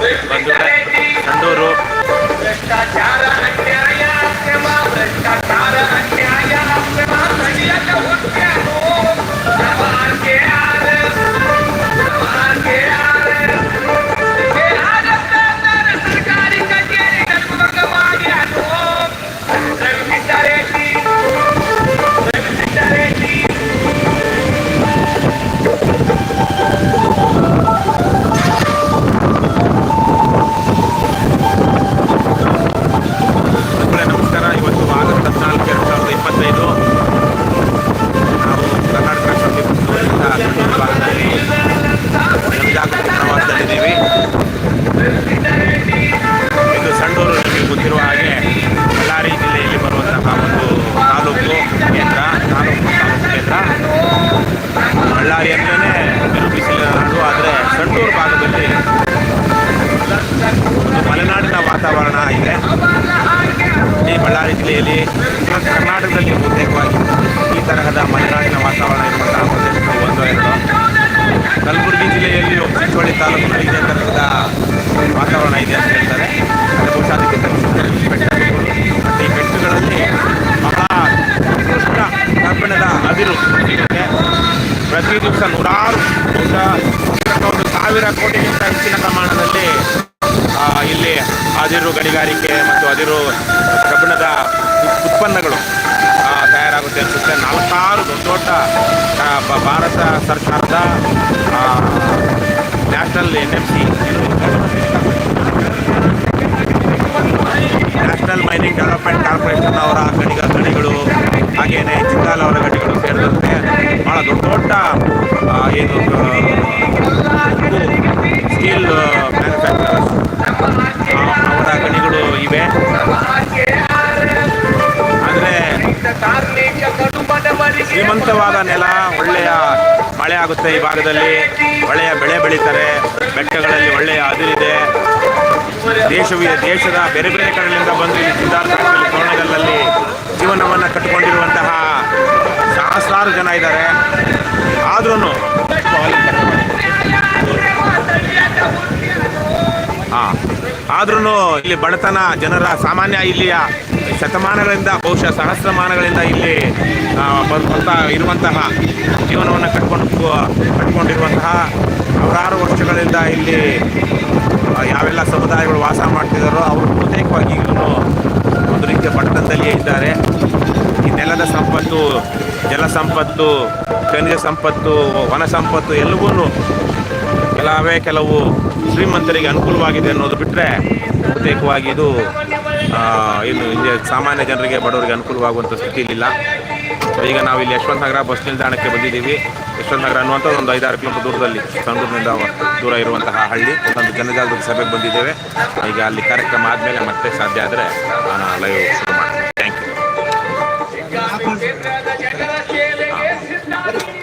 Bandung. ವಾತಾವರಣ ಇದೆ. ಈ ಬಳ್ಳಾರಿ ಜಿಲ್ಲೆಯಲ್ಲಿ ಕರ್ನಾಟಕದಲ್ಲಿ ಪ್ರತ್ಯೇಕವಾಗಿ ಈ ತರಹದ ಮಲೆನಾಡಿನ ವಾತಾವರಣ ಇರುವಂತಹ ಪ್ರದೇಶಗಳು ಒಂದು, ಎರಡು. ಕಲಬುರಗಿ ಜಿಲ್ಲೆಯಲ್ಲಿ ಚಿಂಚೋಳಿ ತಾಲೂಕಿನಲ್ಲಿ ಇದೇ ತರಹದ ವಾತಾವರಣ ಇದೆ ಅಂತ ಹೇಳ್ತಾರೆ. ಈ ಬೆಟ್ಟಗಳಲ್ಲಿ ಪ್ರತಿ ದಿವಸ ನೂರಾರು ಒಂದು ಸಾವಿರ ಕೋಟಿಗಿಂತ ಹೆಚ್ಚಿನ ಪ್ರಮಾಣದಲ್ಲಿ ಅದಿರು ಗಣಿಗಾರಿಕೆ ಮತ್ತು ಅದಿರು ಕಬ್ಬಿಣದ ಉತ್ಪನ್ನಗಳು ತಯಾರಾಗುತ್ತೆ ಅನಿಸುತ್ತೆ. ನಾಲ್ಕಾರು ದೊಡ್ಡ ದೊಡ್ಡ ಭಾರತ ಸರ್ಕಾರದ national N F C national mining development corporation ಅವರ ಗಣಿಗ, ಗಣಿಗಳು ಹಾಗೆಯೇ ಜಿಂದಾಲ್ ಅವರ ಗಣಿಗಳು ಸೇರಿದಂತೆ ಭಾಳ ದೊಡ್ಡ ದೊಡ್ಡ ಏನು ಸ್ಟೀಲ್ ಮ್ಯಾನುಫ್ಯಾಕ್ಚರರ್ಸ್ ಇವೆ ಆದರೆ ಶ್ರೀಮಂತವಾದ ನೆಲ, ಒಳ್ಳೆಯ ಮಳೆ ಆಗುತ್ತೆ ಈ ಭಾಗದಲ್ಲಿ. ಒಳ್ಳೆಯ ಬೆಳೆ ಬೆಳೀತಾರೆ. ಬೆಟ್ಟಗಳಲ್ಲಿ ಒಳ್ಳೆಯ ಅದಿರಿದೆ. ದೇಶವಿ ದೇಶದ ಬೇರೆ ಬೇರೆ ಕಡೆಗಳಿಂದ ಬಂದು ಇಲ್ಲಿ ಸಿದ್ಧಾರ್ಥ ಫ್ಯಾಕ್ಟರಿ ತೋರಣಗಲ್ಲಲ್ಲಿ ಜೀವನವನ್ನು ಕಟ್ಟಿಕೊಂಡಿರುವಂತಹ ಸಹಸ್ರಾರು ಜನ ಇದ್ದಾರೆ. ಆದ್ರೂ ಇಲ್ಲಿ ಬಡತನ ಜನರ ಸಾಮಾನ್ಯ ಇಲ್ಲಿಯ ಶತಮಾನಗಳಿಂದ, ಬಹುಶಃ ಸಹಸ್ರಮಾನಗಳಿಂದ ಇಲ್ಲಿ ಬರ್ತಾ ಇರುವಂತಹ ಜೀವನವನ್ನು ಕಟ್ಕೊಂಡು, ಕಟ್ಕೊಂಡಿರುವಂತಹ ಸಾವಿರಾರು ವರ್ಷಗಳಿಂದ ಇಲ್ಲಿ ಯಾವೆಲ್ಲ ಸಮುದಾಯಗಳು ವಾಸ ಮಾಡ್ತಿದ್ದಾರೋ ಅವರು ಬಹುತೇಕವಾಗಿ ಈಗಲೂ ಒಂದು ರೀತಿಯ ಬಡತನದಲ್ಲಿಯೇ ಇದ್ದಾರೆ. ಈ ನೆಲದ ಸಂಪತ್ತು, ಜಲ ಸಂಪತ್ತು, ಖನಿಜ ಸಂಪತ್ತು, ವನ ಸಂಪತ್ತು ಎಲ್ಲವೂ ಕೆಲವೇ ಕೆಲವು ಶ್ರೀಮಂತರಿಗೆ ಅನುಕೂಲವಾಗಿದೆ ಅನ್ನೋದು ಬಿಟ್ಟರೆ ಬಹುತೇಕವಾಗಿ ಇದು ಇಲ್ಲಿ ಸಾಮಾನ್ಯ ಜನರಿಗೆ, ಬಡವರಿಗೆ ಅನುಕೂಲವಾಗುವಂಥ ಸ್ಥಿತಿ ಇಲ್ಲ ಈಗ ನಾವು ಇಲ್ಲಿ ಯಶವಂತ ನಗರ ಬಸ್ ನಿಲ್ದಾಣಕ್ಕೆ ಬಂದಿದ್ದೀವಿ. ಯಶವಂತ ನಗರ ಅನ್ನುವಂಥ ಒಂದು ಐದಾರು ಕಿಲೋಮೀಟರ್ ದೂರದಲ್ಲಿ ಸಂಡೂರಿನಿಂದ ದೂರ ಇರುವಂತಹ ಹಳ್ಳಿ, ಒಂದು ಜನಜಾಗೃತಿ ಸಭೆಗೆ ಬಂದಿದ್ದೇವೆ. ಈಗ ಅಲ್ಲಿ ಕಾರ್ಯಕ್ರಮ ಆದಮೇಲೆ ಮತ್ತೆ ಸಾಧ್ಯ ಆದರೆ ನಾನು ಲೈವ್